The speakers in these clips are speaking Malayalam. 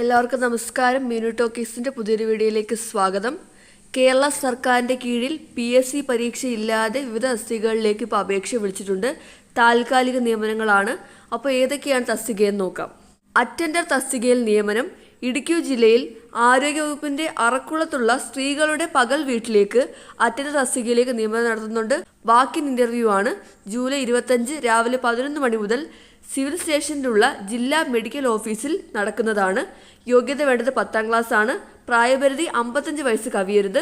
എല്ലാവർക്കും നമസ്കാരം. മിനു ടോക്കീസിന്റെ പുതിയൊരു വീഡിയോയിലേക്ക് സ്വാഗതം. കേരള സർക്കാരിന്റെ കീഴിൽ പി എസ് സി പരീക്ഷയില്ലാതെ വിവിധ തസ്തികകളിലേക്ക് ഇപ്പോൾ അപേക്ഷ വിളിച്ചിട്ടുണ്ട്. താൽക്കാലിക നിയമനങ്ങളാണ്. അപ്പോൾ ഏതൊക്കെയാണ് തസ്തികയെന്ന് നോക്കാം. അറ്റൻഡർ തസ്തികയിൽ നിയമനം ഇടുക്കി ജില്ലയിൽ ആരോഗ്യവകുപ്പിന്റെ അറക്കുളത്തുള്ള സ്ത്രീകളുടെ പകൽ വീട്ടിലേക്ക് അറ്റൻഡർ തസ്തികയിലേക്ക് നിയമനം നടത്തുന്നുണ്ട്. വാക്കിൻ ഇന്റർവ്യൂ ആണ്. ജൂലൈ ഇരുപത്തഞ്ച് രാവിലെ പതിനൊന്ന് മണി മുതൽ സിവിൽ സ്റ്റേഷനിലുള്ള ജില്ലാ മെഡിക്കൽ ഓഫീസിൽ നടക്കുന്നതാണ്. യോഗ്യത വേണ്ടത് പത്താം ക്ലാസ് ആണ്. പ്രായപരിധി അമ്പത്തഞ്ച് വയസ്സ് കവിയരുത്.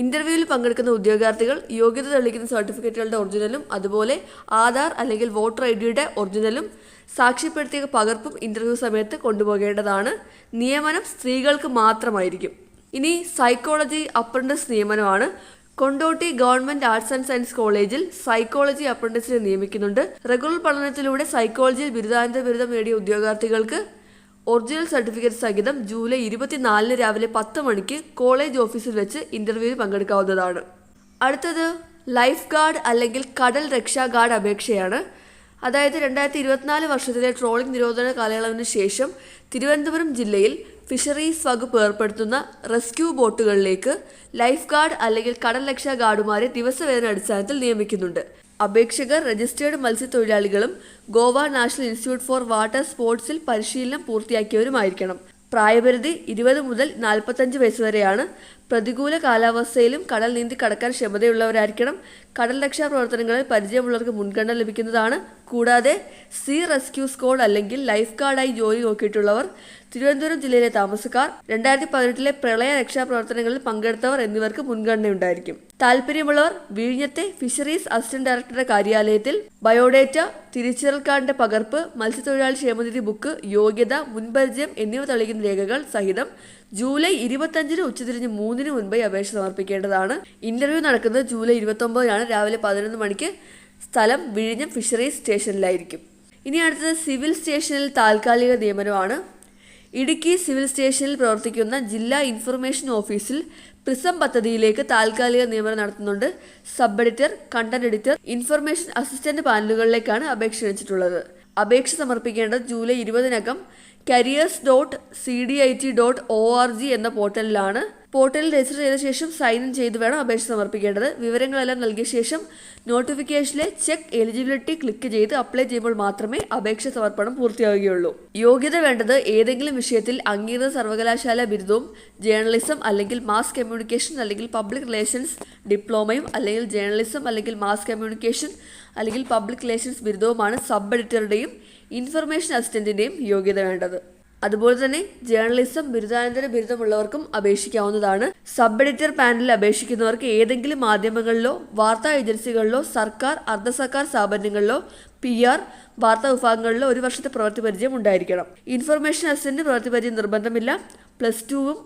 ഇന്റർവ്യൂവിൽ പങ്കെടുക്കുന്ന ഉദ്യോഗാർത്ഥികൾ യോഗ്യത തെളിയിക്കുന്ന സർട്ടിഫിക്കറ്റുകളുടെ ഒറിജിനലും അതുപോലെ ആധാർ അല്ലെങ്കിൽ വോട്ടർ ഐ ഡിയുടെ ഒറിജിനലും സാക്ഷ്യപ്പെടുത്തിയ പകർപ്പും ഇന്റർവ്യൂ സമയത്ത് കൊണ്ടുപോകേണ്ടതാണ്. നിയമനം സ്ത്രീകൾക്ക് മാത്രമായിരിക്കും. ഇനി psychology apprentice നിയമനമാണ്. Kondotty government arts and science കോളേജിൽ സൈക്കോളജി അപ്രന്റീസിനെ നിയമിക്കുന്നുണ്ട്. റെഗുലർ പഠനത്തിലൂടെ സൈക്കോളജിയിൽ ബിരുദാനന്തര ബിരുദം നേടിയ ഉദ്യോഗാർത്ഥികൾക്ക് ഒറിജിനൽ സർട്ടിഫിക്കറ്റ് സഹിതം ജൂലൈ ഇരുപത്തിനാലിന് രാവിലെ പത്ത് മണിക്ക് കോളേജ് ഓഫീസിൽ വെച്ച് ഇന്റർവ്യൂവിൽ പങ്കെടുക്കാവുന്നതാണ്. അടുത്തത് ലൈഫ് ഗാർഡ് അല്ലെങ്കിൽ കടൽ രക്ഷാ ഗാർഡ് അപേക്ഷയാണ്. അതായത് രണ്ടായിരത്തി ഇരുപത്തിനാല് വർഷത്തിലെ ട്രോളിംഗ് നിരോധന കാലയളവിന് ശേഷം തിരുവനന്തപുരം ജില്ലയിൽ ഫിഷറീസ് വകുപ്പ് ഏർപ്പെടുത്തുന്ന റെസ്ക്യൂ ബോട്ടുകളിലേക്ക് ലൈഫ് ഗാർഡ് അല്ലെങ്കിൽ കടൽ രക്ഷാ ഗാർഡുമാരെ ദിവസവേതന അടിസ്ഥാനത്തിൽ നിയമിക്കുന്നുണ്ട്. അപേക്ഷകർ registered മത്സ്യത്തൊഴിലാളികളും Goa national institute for water സ്പോർട്സിൽ പരിശീലനം പൂർത്തിയാക്കിയവരുമായിരിക്കണം. പ്രായപരിധി ഇരുപത് മുതൽ നാൽപ്പത്തഞ്ച് വയസ്സ് വരെയാണ്. പ്രതികൂല കാലാവസ്ഥയിലും കടൽ നീന്തി കടക്കാൻ ക്ഷമതയുള്ളവരായിരിക്കണം. കടൽ രക്ഷാ പ്രവർത്തനങ്ങളിൽ പരിചയമുള്ളവർക്ക് മുൻഗണന ലഭിക്കുന്നതാണ്. കൂടാതെ സീ റെസ്ക്യൂ സ്ക്വാഡ് അല്ലെങ്കിൽ ലൈഫ് ഗാർഡായി ജോലി നോക്കിയിട്ടുള്ളവർ തിരുവനന്തപുരം ജില്ലയിലെ താമസക്കാർ രണ്ടായിരത്തി പതിനെട്ടിലെ പ്രളയ രക്ഷാ പ്രവർത്തനങ്ങളിൽ പങ്കെടുത്തവർ എന്നിവർക്ക് മുൻഗണനയുണ്ടായിരിക്കും. താല്പര്യമുള്ളവർ വിഴിഞ്ഞത്തെ ഫിഷറീസ് അസിസ്റ്റന്റ് ഡയറക്ടറുടെ കാര്യാലയത്തിൽ ബയോഡേറ്റ തിരിച്ചറിയൽ കാർഡിന്റെ പകർപ്പ് മത്സ്യത്തൊഴിലാളി ക്ഷേമനിധി ബുക്ക് യോഗ്യത മുൻപരിചയം എന്നിവ തെളിയിക്കുന്ന രേഖകൾ സഹിതം ജൂലൈ ഇരുപത്തഞ്ചിന് ഉച്ചതിരിഞ്ഞ് മൂന്നിന് മുൻപായി അപേക്ഷ സമർപ്പിക്കേണ്ടതാണ്. ഇന്റർവ്യൂ നടക്കുന്നത് ജൂലൈ ഇരുപത്തൊമ്പതിനാണ്. രാവിലെ പതിനൊന്ന് മണിക്ക് സ്ഥലം വിഴിഞ്ഞം ഫിഷറീസ് സ്റ്റേഷനിലായിരിക്കും. ഇനി അടുത്തത് സിവിൽ സ്റ്റേഷനിൽ താൽക്കാലിക നിയമനമാണ്. ഇടുക്കി സിവിൽ സ്റ്റേഷനിൽ പ്രവർത്തിക്കുന്ന ജില്ലാ ഇൻഫർമേഷൻ ഓഫീസിൽ പ്രിസം പദ്ധതിയിലേക്ക് താൽക്കാലിക നിയമനം നടത്തുന്നുണ്ട്. Sub editor content editor information assistant പാനലുകളിലേക്കാണ് അപേക്ഷ ക്ഷണിച്ചിട്ടുള്ളത് അപേക്ഷ സമർപ്പിക്കേണ്ടത് July ഇരുപതിനകം careers dot C D I T dot O R G എന്ന പോർട്ടലിലാണ്. പോർട്ടലിൽ രജിസ്റ്റർ ചെയ്ത ശേഷം സൈൻ ഇൻ ചെയ്ത് വേണം അപേക്ഷ സമർപ്പിക്കേണ്ടത്. വിവരങ്ങളെല്ലാം നൽകിയ ശേഷം നോട്ടിഫിക്കേഷനിലെ ചെക്ക് എലിജിബിലിറ്റി ക്ലിക്ക് ചെയ്ത് അപ്ലൈ ചെയ്യുമ്പോൾ മാത്രമേ അപേക്ഷ സമർപ്പണം പൂർത്തിയാവുകയുള്ളൂ. യോഗ്യത വേണ്ടത് ഏതെങ്കിലും വിഷയത്തിൽ അംഗീകൃത സർവകലാശാല ബിരുദവും ജേർണലിസം അല്ലെങ്കിൽ മാസ് കമ്മ്യൂണിക്കേഷൻ അല്ലെങ്കിൽ പബ്ലിക് റിലേഷൻസ് ഡിപ്ലോമയും അല്ലെങ്കിൽ ജേർണലിസം അല്ലെങ്കിൽ മാസ് കമ്മ്യൂണിക്കേഷൻ അല്ലെങ്കിൽ പബ്ലിക് റിലേഷൻസ് ബിരുദവുമാണ് സബ് എഡിറ്ററുടെയും ഇൻഫർമേഷൻ അസിസ്റ്റന്റിന്റെയും യോഗ്യത വേണ്ടത്. അതുപോലെ തന്നെ ജേർണലിസം ബിരുദാനന്തര ബിരുദമുള്ളവർക്കും അപേക്ഷിക്കാവുന്നതാണ്. സബ് എഡിറ്റർ പാനലിൽ അപേക്ഷിക്കുന്നവർക്ക് ഏതെങ്കിലും മാധ്യമങ്ങളിലോ വാർത്താ ഏജൻസികളിലോ സർക്കാർ അർദ്ധ സർക്കാർ സ്ഥാപനങ്ങളിലോ പി ആർ വാർത്താ വിഭാഗങ്ങളിലോ ഒരു വർഷത്തെ പ്രവൃത്തി പരിചയം ഉണ്ടായിരിക്കണം. ഇൻഫർമേഷൻ അസിസ്റ്റന്റ് പ്രവൃത്തി പരിചയം നിർബന്ധമില്ല. പ്ലസ് ടുവും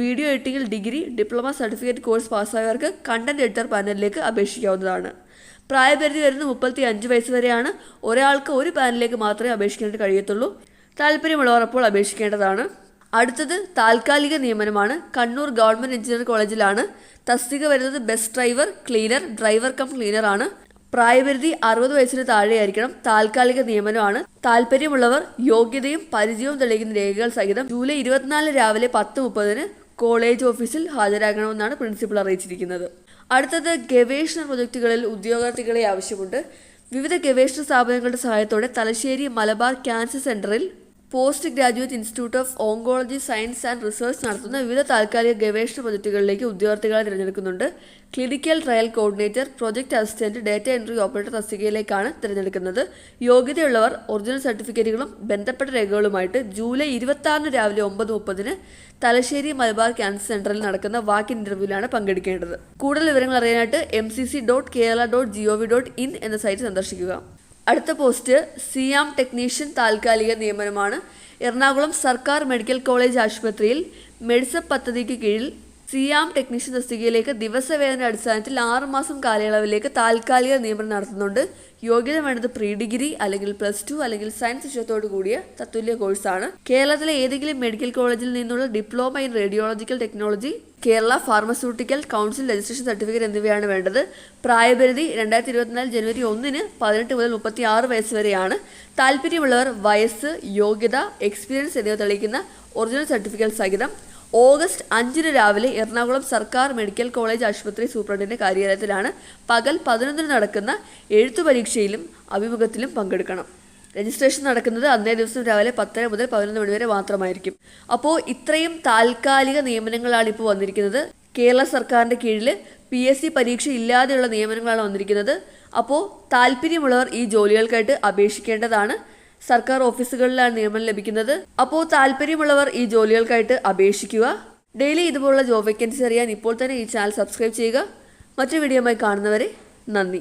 വീഡിയോ എഡിറ്റിംഗിൽ ഡിഗ്രി ഡിപ്ലോമ സർട്ടിഫിക്കറ്റ് കോഴ്സ് പാസ്സായവർക്ക് കണ്ടന്റ് എഡിറ്റർ പാനലിലേക്ക് അപേക്ഷിക്കാവുന്നതാണ്. പ്രായപരിധി വരുന്ന മുപ്പത്തി അഞ്ച് വയസ്സ് വരെയാണ്. ഒരാൾക്ക് ഒരു പാനലിലേക്ക് മാത്രമേ അപേക്ഷിക്കാനായിട്ട് കഴിയത്തുള്ളൂ. താല്പര്യമുള്ളവർ അപ്പോൾ അപേക്ഷിക്കേണ്ടതാണ്. അടുത്തത് താൽക്കാലിക നിയമനമാണ്. കണ്ണൂർ ഗവൺമെന്റ് എഞ്ചിനീയർ കോളേജിലാണ്. തസ്തിക വരുന്നത് bus driver cleaner driver cum cleaner ആണ്. പ്രായപരിധി അറുപത് വയസ്സിന് താഴെയായിരിക്കണം. താൽക്കാലിക നിയമനമാണ്. താല്പര്യമുള്ളവർ യോഗ്യതയും പരിചയവും തെളിയിക്കുന്ന രേഖകൾ സഹിതം ജൂലൈ ഇരുപത്തിനാല് രാവിലെ പത്ത് മുപ്പതിന് കോളേജ് ഓഫീസിൽ ഹാജരാകണമെന്നാണ് പ്രിൻസിപ്പൽ അറിയിച്ചിരിക്കുന്നത്. അടുത്തത് ഗവേഷണ പ്രൊജക്ടുകളിൽ ഉദ്യോഗാർത്ഥികളെ ആവശ്യമുണ്ട്. വിവിധ ഗവേഷണ സ്ഥാപനങ്ങളുടെ സഹായത്തോടെ തലശ്ശേരി മലബാർ ക്യാൻസർ സെന്ററിൽ post graduate institute of oncology science and research നടത്തുന്ന വിവിധ താൽക്കാലിക ഗവേഷണ പ്രൊജക്ടുകളിലേക്ക് ഉദ്യോഗാർത്ഥികളെ തിരഞ്ഞെടുക്കുന്നുണ്ട്. Clinical trial coordinator project assistant data entry operator തസ്തികയിലേക്കാണ് തിരഞ്ഞെടുക്കുന്നത്. യോഗ്യതയുള്ളവർ ഒറിജിനൽ സർട്ടിഫിക്കറ്റുകളും ബന്ധപ്പെട്ട രേഖകളുമായിട്ട് ജൂലൈ ഇരുപത്തി രാവിലെ ഒമ്പത് മുപ്പതിന് തലശ്ശേരി മലബാർ ക്യാൻസർ സെന്ററിൽ നടക്കുന്ന വാക്ക് ഇന്റർവ്യൂവിലാണ് പങ്കെടുക്കേണ്ടത്. കൂടുതൽ വിവരങ്ങൾ അറിയാനായിട്ട് M C C dot Kerala dot dot in എന്ന സൈറ്റ് സന്ദർശിക്കുക. അടുത്ത പോസ്റ്റ് സിയാം ടെക്നീഷ്യൻ താൽക്കാലിക നിയമനമാണ്. എറണാകുളം സർക്കാർ മെഡിക്കൽ കോളേജ് ആശുപത്രിയിൽ മെഡിസപ്പ് പദ്ധതിക്ക് കീഴിൽ സിയാം ടെക്നീഷ്യൻ തസ്തികയിലേക്ക് ദിവസവേതന അടിസ്ഥാനത്തിൽ ആറുമാസം കാലയളവിലേക്ക് താൽക്കാലിക നിയമനം നടത്തുന്നുണ്ട്. യോഗ്യത വേണ്ടത് പ്രീ ഡിഗ്രി അല്ലെങ്കിൽ പ്ലസ് ടു അല്ലെങ്കിൽ സയൻസ് വിഷയത്തോട് കൂടിയ തത്തുല്യ കോഴ്സാണ്. കേരളത്തിലെ ഏതെങ്കിലും മെഡിക്കൽ കോളേജിൽ നിന്നുള്ള diploma in radiological technology Kerala pharmaceutical council registration certificate എന്നിവയാണ് വേണ്ടത്. പ്രായപരിധി രണ്ടായിരത്തി ഇരുപത്തിനാല് ജനുവരി ഒന്നിന് പതിനെട്ട് മുതൽ മുപ്പത്തി ആറ് വയസ്സ് വരെയാണ്. താല്പര്യമുള്ളവർ വയസ്സ് യോഗ്യത എക്സ്പീരിയൻസ് എന്നിവ തെളിയിക്കുന്ന ഒറിജിനൽ സർട്ടിഫിക്കറ്റ് സഹിതം ഓഗസ്റ്റ് അഞ്ചിന് രാവിലെ എറണാകുളം സർക്കാർ മെഡിക്കൽ കോളേജ് ആശുപത്രി സൂപ്രണ്ടിന്റെ കാര്യാലയത്തിലാണ് പകൽ പതിനൊന്നിന് നടക്കുന്ന എഴുത്തു പരീക്ഷയിലും അഭിമുഖത്തിലും പങ്കെടുക്കണം. രജിസ്ട്രേഷൻ നടക്കുന്നത് അന്നേ ദിവസം രാവിലെ പത്തര മുതൽ പതിനൊന്ന് മണിവരെ മാത്രമായിരിക്കും. അപ്പോൾ ഇത്രയും താൽക്കാലിക നിയമനങ്ങളാണ് ഇപ്പോൾ വന്നിരിക്കുന്നത്. കേരള സർക്കാരിന്റെ കീഴിൽ പി എസ് സി പരീക്ഷ ഇല്ലാതെയുള്ള നിയമനങ്ങളാണ് വന്നിരിക്കുന്നത്. അപ്പോൾ താല്പര്യമുള്ളവർ ഈ ജോലികൾക്കായിട്ട് അപേക്ഷിക്കേണ്ടതാണ്. സർക്കാർ ഓഫീസുകളിലാണ് നിയമനം ലഭിക്കുന്നത്. അപ്പോൾ താല്പര്യമുള്ളവർ ഈ ജോലികൾക്കായിട്ട് അപേക്ഷിക്കുക. ഡെയിലി ഇതുപോലുള്ള ജോബ് വേക്കൻസി അറിയാൻ ഇപ്പോൾ തന്നെ ഈ ചാനൽ സബ്സ്ക്രൈബ് ചെയ്യുക. മറ്റു വീഡിയോയുമായി കാണുന്നവരെ നന്ദി.